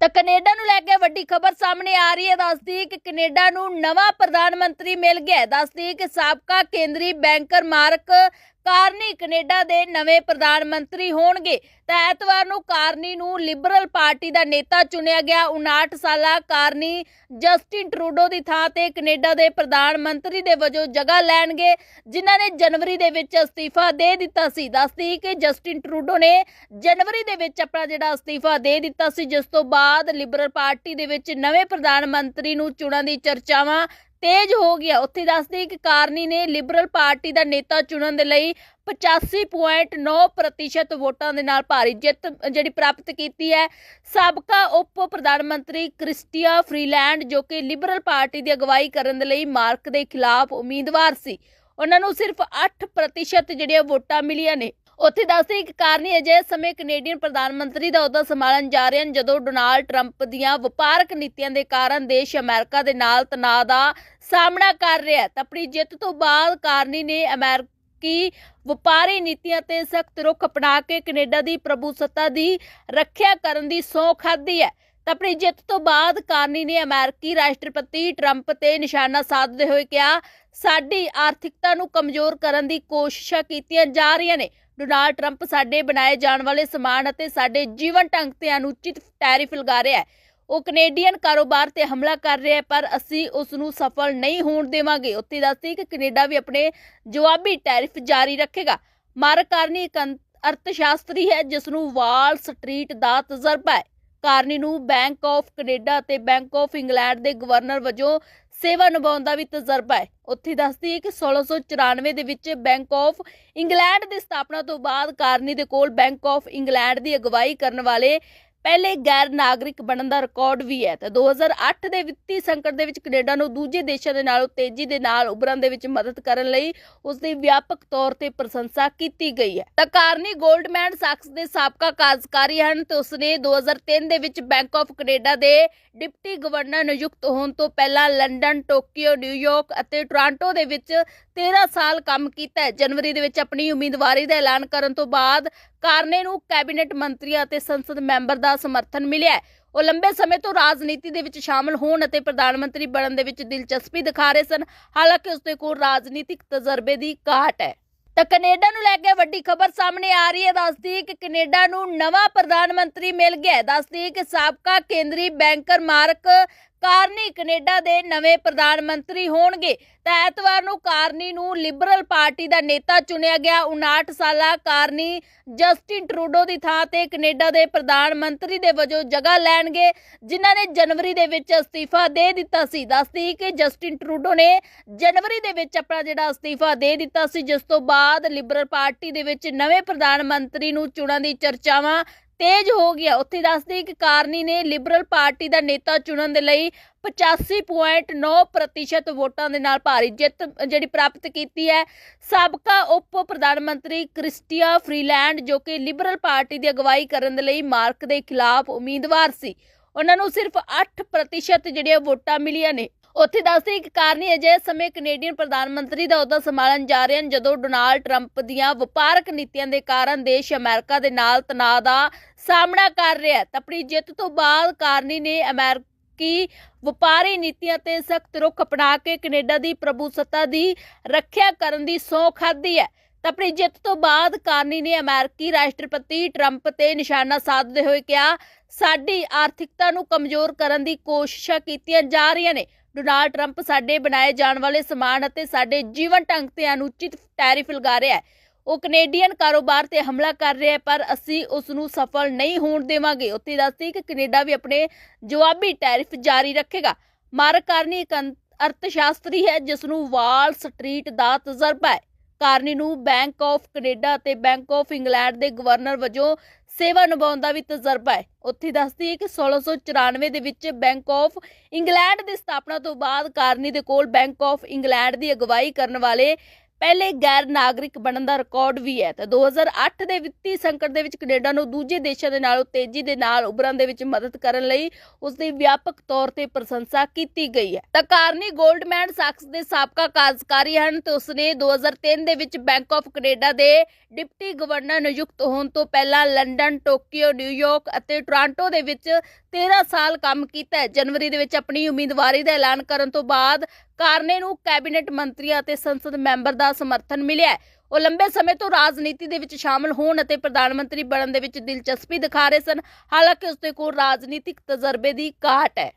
ਤਾਂ ਕੈਨੇਡਾ ਨੂੰ ਲੈ ਕੇ ਵੱਡੀ ਖਬਰ ਸਾਹਮਣੇ ਆ ਰਹੀ ਹੈ। ਦੱਸਦੀ ਕਿ ਕੈਨੇਡਾ ਨੂੰ ਨਵਾਂ ਪ੍ਰਧਾਨ ਮੰਤਰੀ ਮਿਲ ਗਿਆ ਦੱਸਦੀ ਕਿ ਸਾਬਕਾ ਕੇਂਦਰੀ ਬੈਂਕਰ ਮਾਰਕ ਕਾਰਨੀ ਕੈਨੇਡਾ ਦੇ ਨਵੇਂ ਪ੍ਰਧਾਨ ਮੰਤਰੀ ਹੋਣਗੇ। ਤਾਂ ਐਤਵਾਰ ਨੂੰ ਕਾਰਨੀ ਨੂੰ ਲਿਬਰਲ ਪਾਰਟੀ ਦਾ ਨੇਤਾ ਚੁਣਿਆ ਗਿਆ। 59 ਸਾਲਾ ਕਾਰਨੀ ਜਸਟਿਨ ਟਰੂਡੋ ਦੀ ਥਾਂ ਤੇ ਕੈਨੇਡਾ ਦੇ ਪ੍ਰਧਾਨ ਮੰਤਰੀ ਦੇ ਵਜੋਂ ਜਗ੍ਹਾ ਲੈਣਗੇ, ਜਿਨ੍ਹਾਂ ਨੇ ਜਨਵਰੀ ਦੇ ਵਿੱਚ ਅਸਤੀਫਾ ਦੇ ਦਿੱਤਾ ਸੀ। ਦੱਸਦੀ ਕਿ ਜਸਟਿਨ ਟਰੂਡੋ ਨੇ ਜਨਵਰੀ ਦੇ ਵਿੱਚ ਆਪਣਾ ਜਿਹੜਾ ਅਸਤੀਫਾ ਦੇ ਦਿੱਤਾ ਸੀ, ਜਿਸ ਤੋਂ ਬਾਅਦ ਲਿਬਰਲ ਪਾਰਟੀ ਦੇ ਵਿੱਚ ਨਵੇਂ ਪ੍ਰਧਾਨ ਮੰਤਰੀ ਨੂੰ ਚੁਣਨ ਦੀ ਚਰਚਾਵਾਂ ਤੇਜ਼ ਹੋ ਗਿਆ। ਉੱਥੇ ਦੱਸਦੀ ਕਿ ਕਾਰਨੀ ਨੇ ਲਿਬਰਲ ਪਾਰਟੀ ਦਾ ਨੇਤਾ ਚੁਣਨ ਦੇ ਲਈ 85.9% ਵੋਟਾਂ ਦੇ ਨਾਲ ਭਾਰੀ ਜਿੱਤ ਜਿਹੜੀ ਪ੍ਰਾਪਤ ਕੀਤੀ ਹੈ। ਸਾਬਕਾ ਉਪ ਪ੍ਰਧਾਨ ਮੰਤਰੀ ਕ੍ਰਿਸਟੀਆ ਫਰੀਲੈਂਡ, ਜੋ ਕਿ ਲਿਬਰਲ ਪਾਰਟੀ ਦੀ ਅਗਵਾਈ ਕਰਨ ਦੇ ਲਈ ਮਾਰਕ ਦੇ ਖਿਲਾਫ ਉਮੀਦਵਾਰ ਸੀ। ਉਹਨਾਂ ਨੂੰ ਸਿਰਫ 8% ਜਿਹੜੀਆਂ ਵੋਟਾਂ ਮਿਲੀਆਂ ਨੇ। ਉੱਥੇ ਦੱਸਦੇ ਕਿ ਕਾਰਨੀ ਅਜੇ ਸਮੇਂ ਕੈਨੇਡੀਅਨ ਪ੍ਰਧਾਨ ਮੰਤਰੀ ਦਾ ਅਹੁਦਾ ਸੰਭਾਲਣ ਜਾ ਰਹੇ ਹਨ, ਜਦੋਂ ਡੋਨਾਲਡ ਟਰੰਪ ਦੀਆਂ ਵਪਾਰਕ ਨੀਤੀਆਂ ਦੇ ਕਾਰਨ ਦੇਸ਼ ਅਮਰੀਕਾ ਦੇ ਨਾਲ ਤਣਾਅ ਦਾ ਸਾਹਮਣਾ ਕਰ ਰਿਹਾ ਹੈ। ਆਪਣੀ ਜਿੱਤ ਤੋਂ ਬਾਅਦ ਕਾਰਨੀ ਨੇ ਅਮਰੀਕੀ ਵਪਾਰੀ ਨੀਤੀਆਂ ਤੇ ਸਖਤ ਰੁਖ ਅਪਣਾ ਕੇ ਕੈਨੇਡਾ ਦੀ ਪ੍ਰਭੂਸੱਤਾ ਦੀ ਰੱਖਿਆ ਕਰਨ ਦੀ ਸਹੁੰ ਖਾਧੀ ਹੈ। ਤਾਂ ਆਪਣੀ ਜਿੱਤ ਤੋਂ ਬਾਅਦ ਕਾਰਨੀ ਨੇ ਅਮਰੀਕੀ ਰਾਸ਼ਟਰਪਤੀ ਟਰੰਪ ਤੇ ਨਿਸ਼ਾਨਾ ਸਾਧਦੇ ਹੋਏ ਕਿਹਾ, ਸਾਡੀ ਆਰਥਿਕਤਾ ਨੂੰ ਕਮਜ਼ੋਰ ਕਰਨ ਦੀ ਕੋਸ਼ਿਸ਼ਾਂ ਕੀਤੀਆਂ ਜਾ ਰਹੀਆਂ ਨੇ। ਡੋਨਾਲਡ ਟਰੰਪ ਸਾਡੇ ਬਣਾਏ ਜਾਣ ਵਾਲੇ ਸਮਾਨ ਅਤੇ ਸਾਡੇ ਜੀਵਨ ਢੰਗ ਤੇ ਅਨੁਚਿਤ ਟੈਰਿਫ ਲਗਾ ਰਿਹਾ ਹੈ। ਉਹ ਕੈਨੇਡੀਅਨ ਕਾਰੋਬਾਰ ਤੇ ਹਮਲਾ ਕਰ ਰਿਹਾ ਹੈ, ਪਰ ਅਸੀਂ ਉਸ ਨੂੰ ਸਫਲ ਨਹੀਂ ਹੋਣ ਦੇਵਾਂਗੇ। ਉੱਥੇ ਦੱਸਦੀ ਕਿ ਕੈਨੇਡਾ ਵੀ ਆਪਣੇ ਜਵਾਬੀ ਟੈਰਿਫ ਜਾਰੀ ਰੱਖੇਗਾ। ਮਾਰਕ ਕਾਰਨੀ ਇੱਕ ਅੰਤ- ਅਰਥਸ਼ਾਸਤਰੀ ਹੈ ਜਿਸ ਨੂੰ ਵਾਲ ਸਟਰੀਟ ਦਾ ਤਜਰਬਾ ਹੈ। ਕਾਰਨੀ ਨੂੰ ਬੈਂਕ ਆਫ ਕੈਨੇਡਾ ਅਤੇ ਬੈਂਕ ਆਫ ਇੰਗਲੈਂਡ ਦੇ ਗਵਰਨਰ ਵਜੋਂ ਸੇਵਾ ਨਿਭਾਉਣ ਦਾ ਵੀ ਤਜਰਬਾ ਹੈ। ਉੱਥੇ ਦੱਸਦੀ ਹੈ ਕਿ 1694 ਦੇ ਵਿੱਚ ਬੈਂਕ ਆਫ ਇੰਗਲੈਂਡ ਦੀ ਸਥਾਪਨਾ ਤੋਂ ਬਾਅਦ ਕਾਰਨੀ ਦੇ ਕੋਲ ਬੈਂਕ ਆਫ ਇੰਗਲੈਂਡ ਦੀ ਅਗਵਾਈ ਕਰਨ ਵਾਲੇ ਪਹਿਲੇ ਗੈਰ ਨਾਗਰਿਕ ਬਣਨ ਦਾ ਰਿਕਾਰਡ ਵੀ ਹੈ। ਤਾਂ 2008 ਦੇ ਵਿੱਤੀ ਸੰਕਟ ਦੇ ਵਿੱਚ ਕੈਨੇਡਾ ਨੂੰ ਦੂਜੇ ਦੇਸ਼ਾਂ ਦੇ ਨਾਲੋਂ ਤੇਜ਼ੀ ਦੇ ਨਾਲ ਉਭਰਨ ਦੇ ਵਿੱਚ ਮਦਦ ਕਰਨ ਲਈ ਉਸ ਦੀ ਵਿਆਪਕ ਤੌਰ ਤੇ ਪ੍ਰਸ਼ੰਸਾ ਕੀਤੀ ਗਈ ਹੈ। ਤਾਂ ਕਾਰਨੀ 골ਡਮੈਨ ਸਾਕਸ ਦੇ ਸਾਬਕਾ ਕਾਰਜਕਾਰੀ ਹਨ ਤੇ ਉਸਨੇ 2003 ਦੇ ਵਿੱਚ ਬੈਂਕ ਆਫ ਕੈਨੇਡਾ ਦੇ ਡਿਪਟੀ ਗਵਰਨਰ ਨਿਯੁਕਤ ਹੋਣ ਤੋਂ ਪਹਿਲਾਂ ਲੰਡਨ, ਟੋਕੀਓ ਨਿਊਯਾਰਕ ਅਤੇ ਟੋਰਾਂਟੋ ਦੇ ਵਿੱਚ 13 ਸਾਲ ਕੰਮ ਕੀਤਾ ਜਨਵਰੀ ਦੇ ਵਿੱਚ ਆਪਣੀ ਉਮੀਦਵਾਰੀ ਦਾ ਐਲਾਨ ਕਰਨ ਤੋਂ ਬਾਅਦ ਕਾਰਨੇ ਨੂੰ ਕੈਬਨਿਟ ਮੰਤਰੀਆਂ ਅਤੇ ਸੰਸਦ ਮੈਂਬਰ ਦਾ ਸਮਰਥਨ ਮਿਲਿਆ ਹੈ। ਉਹ ਲੰਬੇ ਸਮੇਂ ਤੋਂ ਰਾਜਨੀਤੀ ਦੇ ਵਿੱਚ ਸ਼ਾਮਲ ਹੋਣ ਅਤੇ ਪ੍ਰਧਾਨ ਮੰਤਰੀ ਬਣਨ ਦੇ ਵਿੱਚ ਦਿਲਚਸਪੀ ਦਿਖਾ ਰਹੇ ਸਨ। ਹਾਲਾਂਕਿ ਉਸਦੇ ਕੋਲ ਰਾਜਨੀਤਿਕ ਤਜਰਬੇ ਦੀ ਘਾਟ ਹੈ। ਤਾਂ ਕੈਨੇਡਾ ਨੂੰ ਲੈ ਕੇ ਵੱਡੀ ਖਬਰ ਸਾਹਮਣੇ ਆ ਰਹੀ ਹੈ। ਦੱਸਦੀ ਕਿ ਕੈਨੇਡਾ ਨੂੰ ਨਵਾਂ ਪ੍ਰਧਾਨ ਮੰਤਰੀ ਮਿਲ ਗਿਆ ਦੱਸਦੀ ਕਿ ਸਾਬਕਾ ਕੇਂਦਰੀ ਬੈਂਕਰ ਮਾਰਕ ਕਾਰਨੀ ਕੈਨੇਡਾ ਦੇ ਨਵੇਂ ਪ੍ਰਧਾਨ ਮੰਤਰੀ ਹੋਣਗੇ। ਤਾਂ ਐਤਵਾਰ ਨੂੰ ਕਾਰਨੀ ਨੂੰ ਲਿਬਰਲ ਪਾਰਟੀ ਦਾ ਨੇਤਾ ਚੁਣਿਆ ਗਿਆ। 59 ਸਾਲਾ ਕਾਰਨੀ ਜਸਟਿਨ ਟਰੂਡੋ ਦੀ ਥਾਂ ਤੇ ਕੈਨੇਡਾ ਦੇ ਪ੍ਰਧਾਨ ਮੰਤਰੀ ਦੇ ਵਜੋਂ ਜਗ੍ਹਾ ਲੈਣਗੇ, ਜਿਨ੍ਹਾਂ ਨੇ ਜਨਵਰੀ ਦੇ ਵਿੱਚ ਅਸਤੀਫਾ ਦੇ ਦਿੱਤਾ ਸੀ। ਦੱਸਦੀ ਕਿ ਜਸਟਿਨ ਟਰੂਡੋ ਨੇ ਜਨਵਰੀ ਦੇ ਵਿੱਚ ਆਪਣਾ ਜਿਹੜਾ ਅਸਤੀਫਾ ਦੇ ਦਿੱਤਾ ਸੀ, ਜਿਸ ਤੋਂ ਬਾਅਦ ਲਿਬਰਲ ਪਾਰਟੀ ਦੇ ਵਿੱਚ ਨਵੇਂ ਪ੍ਰਧਾਨ ਮੰਤਰੀ ਨੂੰ ਚੁਣਨ ਦੀ ਚਰਚਾਵਾਂ ਤੇਜ਼ ਹੋ ਗਿਆ। ਉੱਥੇ ਦੱਸਦੀ ਕਿ ਕਾਰਨੀ ਨੇ ਲਿਬਰਲ ਪਾਰਟੀ ਦਾ ਨੇਤਾ ਚੁਣਨ ਦੇ ਲਈ 85.9% ਵੋਟਾਂ ਦੇ ਨਾਲ ਭਾਰੀ ਜਿੱਤ ਜਿਹੜੀ ਪ੍ਰਾਪਤ ਕੀਤੀ ਹੈ। ਸਾਬਕਾ ਉਪ ਪ੍ਰਧਾਨ ਮੰਤਰੀ ਕ੍ਰਿਸਟੀਆ ਫਰੀਲੈਂਡ, ਜੋ ਕਿ ਲਿਬਰਲ ਪਾਰਟੀ ਦੀ ਅਗਵਾਈ ਕਰਨ ਦੇ ਲਈ ਮਾਰਕ ਦੇ ਖਿਲਾਫ ਉਮੀਦਵਾਰ ਸੀ। ਉਹਨਾਂ ਨੂੰ ਸਿਰਫ 8% ਜਿਹੜੀਆਂ ਵੋਟਾਂ ਮਿਲੀਆਂ ਨੇ। ਉੱਥੇ ਦੱਸਦੇ ਕਿ ਕਾਰਨੀ ਅਜੇ ਸਮੇਂ ਕੈਨੇਡੀਅਨ ਪ੍ਰਧਾਨ ਮੰਤਰੀ ਦਾ ਅਹੁਦਾ ਸੰਭਾਲਣ ਜਾ ਰਹੇ ਹਨ, ਜਦੋਂ ਡੋਨਾਲਡ ਟਰੰਪ ਦੀਆਂ ਵਪਾਰਕ ਨੀਤੀਆਂ ਦੇ ਕਾਰਨ ਦੇਸ਼ ਅਮਰੀਕਾ ਦੇ ਨਾਲ ਤਣਾਅ ਦਾ ਸਾਹਮਣਾ ਕਰ ਰਿਹਾ ਹੈ। ਆਪਣੀ ਜਿੱਤ ਤੋਂ ਬਾਅਦ ਕਾਰਨੀ ਨੇ ਅਮਰੀਕੀ ਵਪਾਰੀ ਨੀਤੀਆਂ ਤੇ ਸਖਤ ਰੁਖ ਅਪਣਾ ਕੇ ਕੈਨੇਡਾ ਦੀ ਪ੍ਰਭੂਸੱਤਾ ਦੀ ਰੱਖਿਆ ਕਰਨ ਦੀ ਸਹੁੰ ਖਾਧੀ ਹੈ। ਤਾਂ ਆਪਣੀ ਜਿੱਤ ਤੋਂ ਬਾਅਦ ਕਾਰਨੀ ਨੇ ਅਮਰੀਕੀ ਰਾਸ਼ਟਰਪਤੀ ਟਰੰਪ ਤੇ ਨਿਸ਼ਾਨਾ ਸਾਧਦੇ ਹੋਏ ਕਿਹਾ, ਸਾਡੀ ਆਰਥਿਕਤਾ ਨੂੰ ਕਮਜ਼ੋਰ ਕਰਨ ਦੀ ਕੋਸ਼ਿਸ਼ਾਂ ਕੀਤੀਆਂ ਜਾ ਰਹੀਆਂ ਨੇ। ਡੋਨਾਲਡ ਟਰੰਪ ਸਾਡੇ ਬਣਾਏ ਜਾਣ ਵਾਲੇ ਸਮਾਨ ਅਤੇ ਸਾਡੇ ਜੀਵਨ ਢੰਗ ਤੇ ਅਨੁਚਿਤ ਟੈਰਿਫ ਲਗਾ ਰਿਹਾ ਹੈ। ਉਹ ਕੈਨੇਡੀਅਨ ਕਾਰੋਬਾਰ ਤੇ ਹਮਲਾ ਕਰ ਰਿਹਾ ਹੈ, ਪਰ ਅਸੀਂ ਉਸ ਨੂੰ ਸਫਲ ਨਹੀਂ ਹੋਣ ਦੇਵਾਂਗੇ। ਉੱਥੇ ਦੱਸਦੀ ਕਿ ਕੈਨੇਡਾ ਵੀ ਆਪਣੇ ਜਵਾਬੀ ਟੈਰਿਫ ਜਾਰੀ ਰੱਖੇਗਾ। ਮਾਰਕ ਕਾਰਨੀ ਇੱਕ ਅੰਤ- ਅਰਥਸ਼ਾਸਤਰੀ ਹੈ ਜਿਸ ਨੂੰ ਵਾਲ ਸਟਰੀਟ ਦਾ ਤਜਰਬਾ ਹੈ। ਕਾਰਨੀ ਨੂੰ ਬੈਂਕ ਆਫ ਕੈਨੇਡਾ ਅਤੇ ਬੈਂਕ ਆਫ ਇੰਗਲੈਂਡ ਦੇ ਗਵਰਨਰ ਵਜੋਂ ਸੇਵਾ ਨਿਭਾਉਣ ਦਾ ਵੀ ਤਜਰਬਾ ਹੈ। ਉੱਥੇ ਦੱਸਦੀ ਹੈ ਕਿ 1694 ਦੇ ਵਿੱਚ ਬੈਂਕ ਆਫ ਇੰਗਲੈਂਡ ਦੀ ਸਥਾਪਨਾ ਤੋਂ ਬਾਅਦ ਕਾਰਨੀ ਦੇ ਕੋਲ ਬੈਂਕ ਆਫ ਇੰਗਲੈਂਡ ਦੀ ਅਗਵਾਈ ਕਰਨ ਵਾਲੇ ਪਹਿਲੇ ਗੈਰ ਨਾਗਰਿਕ ਬਣਨ ਦਾ ਰਿਕਾਰਡ ਵੀ ਹੈ। ਤਾਂ 2008 ਦੇ ਵਿੱਤੀ ਸੰਕਟ ਦੇ ਵਿੱਚ ਕੈਨੇਡਾ ਨੂੰ ਦੂਜੇ ਦੇਸ਼ਾਂ ਦੇ ਨਾਲੋਂ ਤੇਜ਼ੀ ਦੇ ਨਾਲ ਉਭਰਨ ਦੇ ਵਿੱਚ ਮਦਦ ਕਰਨ ਲਈ ਉਸ ਦੀ ਵਿਆਪਕ ਤੌਰ ਤੇ ਪ੍ਰਸ਼ੰਸਾ ਕੀਤੀ ਗਈ ਹੈ। ਤਾਂ ਕਾਰਨੀ 골ਡਮੈਨ ਸਾਕਸ ਦੇ ਸਾਬਕਾ ਕਾਰਜਕਾਰੀ ਹਨ ਤੇ ਉਸਨੇ 2003 ਦੇ ਵਿੱਚ ਬੈਂਕ ਆਫ ਕੈਨੇਡਾ ਦੇ ਡਿਪਟੀ ਗਵਰਨਰ ਨਿਯੁਕਤ ਹੋਣ ਤੋਂ ਪਹਿਲਾਂ ਲੰਡਨ, ਟੋਕੀਓ, ਨਿਊਯਾਰਕ ਅਤੇ ਟੋਰਾਂਟੋ ਦੇ ਵਿੱਚ 13 ਸਾਲ ਕੰਮ ਕੀਤਾ ਜਨਵਰੀ ਦੇ ਵਿੱਚ ਆਪਣੀ ਉਮੀਦਵਾਰੀ ਦਾ ਐਲਾਨ ਕਰਨ ਤੋਂ ਬਾਅਦ ਕਾਰਨੇ ਨੂੰ ਕੈਬਨਿਟ ਮੰਤਰੀਆਂ ਅਤੇ ਸੰਸਦ ਮੈਂਬਰ ਦਾ ਸਮਰਥਨ ਮਿਲਿਆ ਉਹ ਲੰਬੇ ਸਮੇਂ ਤੋਂ ਰਾਜਨੀਤੀ ਦੇ ਵਿੱਚ ਸ਼ਾਮਲ ਹੋਣ ਅਤੇ ਪ੍ਰਧਾਨ ਮੰਤਰੀ ਬਣਨ ਦੇ ਵਿੱਚ ਦਿਲਚਸਪੀ ਦਿਖਾ ਰਹੇ ਸਨ। ਹਾਲਾਂਕਿ ਉਸਦੇ ਕੋਲ ਰਾਜਨੀਤਿਕ ਤਜਰਬੇ ਦੀ ਘਾਟ ਹੈ।